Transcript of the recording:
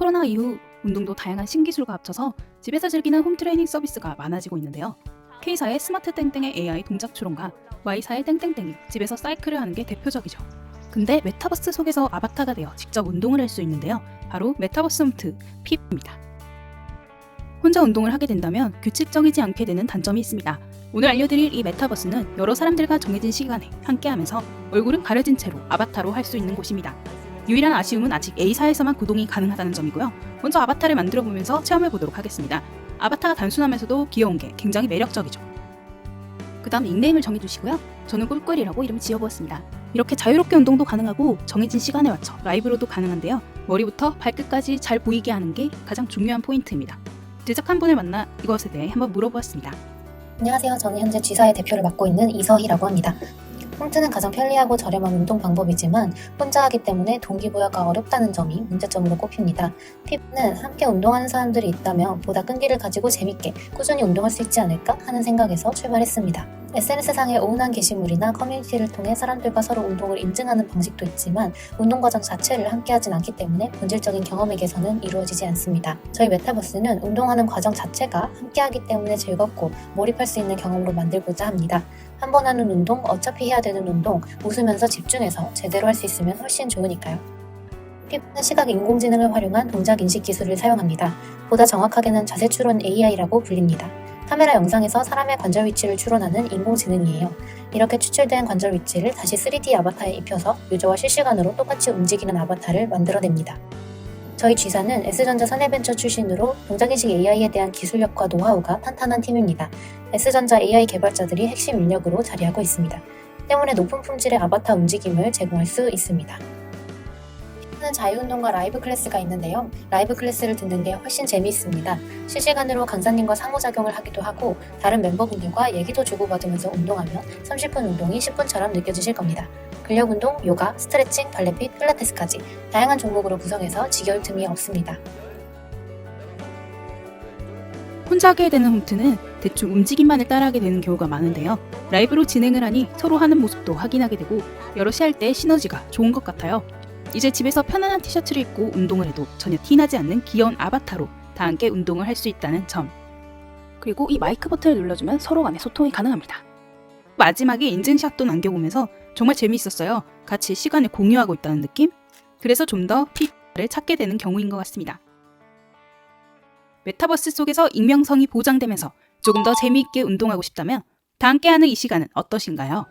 코로나 이후 운동도 다양한 신기술과 합쳐서 집에서 즐기는 홈트레이닝 서비스가 많아지고 있는데요. K사의 스마트 땡땡의 AI 동작 추론과 Y사의 땡땡땡이 집에서 사이클을 하는 게 대표적이죠. 근데 메타버스 속에서 아바타가 되어 직접 운동을 할 수 있는데요. 바로 메타버스 홈트 핍입니다. 혼자 운동을 하게 된다면 규칙적이지 않게 되는 단점이 있습니다. 오늘 알려드릴 이 메타버스는 여러 사람들과 정해진 시간에 함께하면서 얼굴은 가려진 채로 아바타로 할 수 있는 곳입니다. 유일한 아쉬움은 아직 A사에서만 구동이 가능하다는 점이고요. 먼저 아바타를 만들어 보면서 체험해 보도록 하겠습니다. 아바타가 단순하면서도 귀여운 게 굉장히 매력적이죠. 그 다음 닉네임을 정해주시고요. 저는 꿀꿀이라고 이름을 지어보았습니다. 이렇게 자유롭게 운동도 가능하고 정해진 시간에 맞춰 라이브로도 가능한데요. 머리부터 발끝까지 잘 보이게 하는 게 가장 중요한 포인트입니다. 제작한 분을 만나 이것에 대해 한번 물어보았습니다. 안녕하세요. 저는 현재 G사의 대표를 맡고 있는 이서희라고 합니다. 홈트는 가장 편리하고 저렴한 운동 방법이지만 혼자 하기 때문에 동기부여가 어렵다는 점이 문제점으로 꼽힙니다. 핍는 함께 운동하는 사람들이 있다면 보다 끈기를 가지고 재밌게 꾸준히 운동할 수 있지 않을까 하는 생각에서 출발했습니다. SNS상의 오운한 게시물이나 커뮤니티를 통해 사람들과 서로 운동을 인증하는 방식도 있지만 운동 과정 자체를 함께 하진 않기 때문에 본질적인 경험의 개선은 이루어지지 않습니다. 저희 메타버스는 운동하는 과정 자체가 함께 하기 때문에 즐겁고 몰입할 수 있는 경험으로 만들고자 합니다. 한 번 하는 운동, 어차피 해야 되는 운동, 웃으면서 집중해서 제대로 할 수 있으면 훨씬 좋으니까요. 핍은 시각 인공지능을 활용한 동작 인식 기술을 사용합니다. 보다 정확하게는 자세 추론 AI라고 불립니다. 카메라 영상에서 사람의 관절 위치를 추론하는 인공지능이에요. 이렇게 추출된 관절 위치를 다시 3D 아바타에 입혀서 유저와 실시간으로 똑같이 움직이는 아바타를 만들어냅니다. 저희 G사는 S전자 사내벤처 출신으로 동작인식 AI에 대한 기술력과 노하우가 탄탄한 팀입니다. S전자 AI 개발자들이 핵심 인력으로 자리하고 있습니다. 때문에 높은 품질의 아바타 움직임을 제공할 수 있습니다. 는 자유운동과 라이브 클래스가 있는데요. 라이브 클래스를 듣는 게 훨씬 재미있습니다. 실시간으로 강사님과 상호작용을 하기도 하고 다른 멤버분들과 얘기도 주고받으면서 운동하면 30분 운동이 10분처럼 느껴지실 겁니다. 근력 운동, 요가, 스트레칭, 발레핏, 필라테스까지 다양한 종목으로 구성해서 지겨울 틈이 없습니다. 혼자 하게 되는 홈트는 대충 움직임만을 따라하게 되는 경우가 많은데요. 라이브로 진행을 하니 서로 하는 모습도 확인하게 되고 여럿이 할 때 시너지가 좋은 것 같아요. 이제 집에서 편안한 티셔츠를 입고 운동을 해도 전혀 티나지 않는 귀여운 아바타로 다 함께 운동을 할 수 있다는 점. 그리고 이 마이크 버튼을 눌러주면 서로 간의 소통이 가능합니다. 마지막에 인증샷도 남겨보면서 정말 재미있었어요. 같이 시간을 공유하고 있다는 느낌? 그래서 좀 더 피를 찾게 되는 경우인 것 같습니다. 메타버스 속에서 익명성이 보장되면서 조금 더 재미있게 운동하고 싶다면 다 함께하는 이 시간은 어떠신가요?